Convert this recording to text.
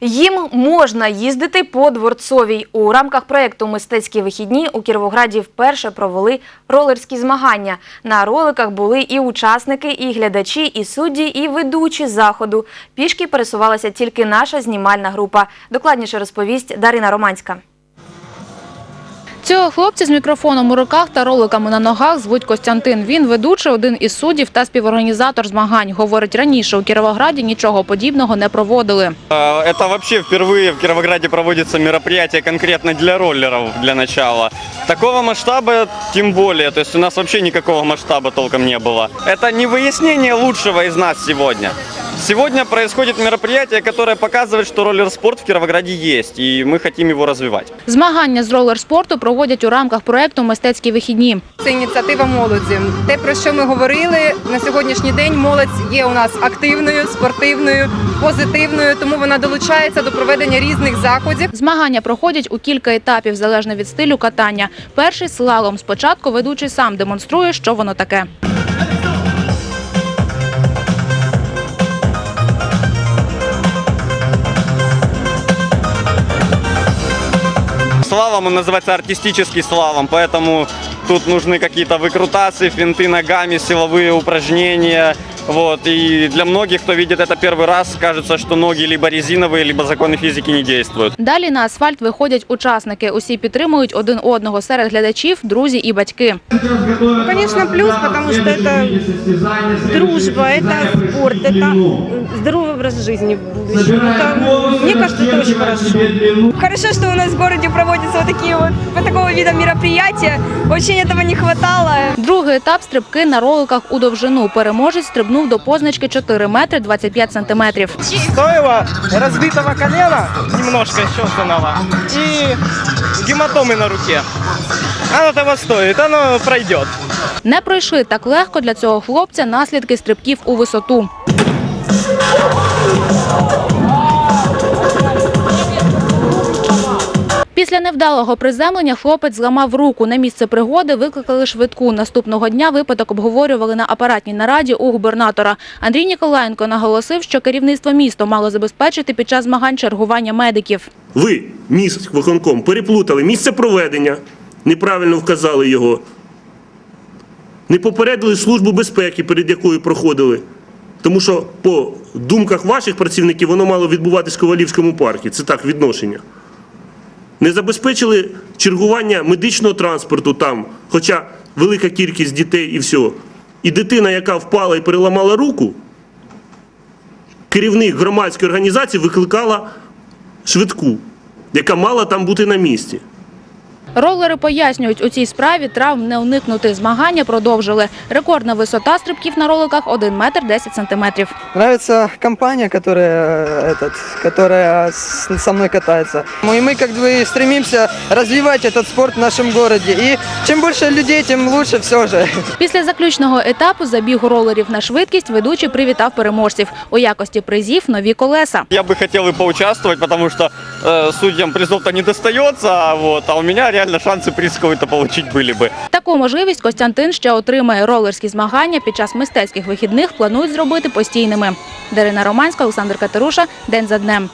Їм можна їздити по Дворцовій. У рамках проєкту Мистецькі вихідні у Кіровограді вперше провели ролерські змагання. На роликах були і учасники, і глядачі, і судді, і ведучі заходу. Пішки пересувалася тільки наша знімальна група. Докладніше розповість Дарина Романська. Цього хлопця з мікрофоном у руках та роликами на ногах звуть Костянтин. Він ведучий, один із суддів та співорганізатор змагань. Говорить, раніше у Кіровограді нічого подібного не проводили. А, Это вообще впервые в Кировограде проводится мероприятие конкретно для роллеров для начала. Такого масштаба тем более, то есть у нас вообще никакого масштаба толком не было. Это не выяснение лучшего из нас сегодня. Сегодня происходит мероприятие, которое показывает, что роллер-спорт в Кировограде есть, и мы хотим его развивать. Змагання з ролер-спорту проводять у рамках проєкту Мистецькі вихідні. Це ініціатива молоді. Те, про що ми говорили на сьогоднішній день, молодь є у нас активною, спортивною, позитивною, тому вона долучається до проведення різних заходів. Змагання проходять у кілька етапів, залежно від стилю катання. Перший слалом. Спочатку ведучий сам демонструє, що воно таке. Слалом он называется артистический слалом, поэтому тут нужны какие-то выкрутасы, финты ногами, силовые упражнения. Вот. И для многих, кто видит это первый раз, кажется, что ноги либо резиновые, либо законы физики не действуют. Далі на асфальт виходять учасники. Усі підтримують один одного серед глядачів, друзі і батьки. Конечно, плюс, потому что это дружба, это спорт, это здоровый образ жизни в будущем. Это, мне кажется, это очень хорошо. Хорошо, что у нас в городе проводятся вот такие вот, вот такого вида мероприятия. Очень этого не хватало. Другий етап стрибки на роликах у довжину. Переможець стрибнув до позначки 4 метри 25 сантиметрів. стоило разбитого колена, немножко щелканного, и гематомы на руке. Оно того стоит, оно пройдет. Не пройшли так легко для цього хлопця наслідки стрибків у висоту. Після невдалого приземлення хлопець зламав руку. На місце пригоди викликали швидку. Наступного дня випадок обговорювали на апаратній нараді у губернатора. Андрій Ніколаєнко наголосив, що керівництво міста мало забезпечити під час змагань чергування медиків. Ви, міст виконком, переплутали місце проведення, неправильно вказали його, не попередили службу безпеки, перед якою проходили. Тому що по думках ваших працівників воно мало відбуватись в Ковалівському парку. Це так, відношення. Не забезпечили чергування медичного транспорту там, хоча велика кількість дітей і все. І дитина, яка впала і переламала руку, керівник громадської організації викликала швидку, яка мала там бути на місці. Ролери пояснюють, у цій справі травм не уникнути. Змагання продовжили. Рекордна висота стрибків на роликах 1 метр 10 сантиметрів. Нравится компания, которая, э, этот, которая с- со мной катается. Мы, мы как бы стремимся развивать этот спорт в нашем городе. И чем больше людей, тем лучше все же. Після заключного етапу забігу ролерів на швидкість ведучий привітав переможців. У якості призів нові колеса. Я бы хотел и поучаствовать, потому что э, судьям призов-то не достается, а вот, а у меня реально шансы приз какой-то получить были бы. Таку можливість Костянтин ще отримає. Ролерські змагання під час мистецьких вихідних планують зробити постійними. Дарина Романська, Олександр Катеруша. День за днем.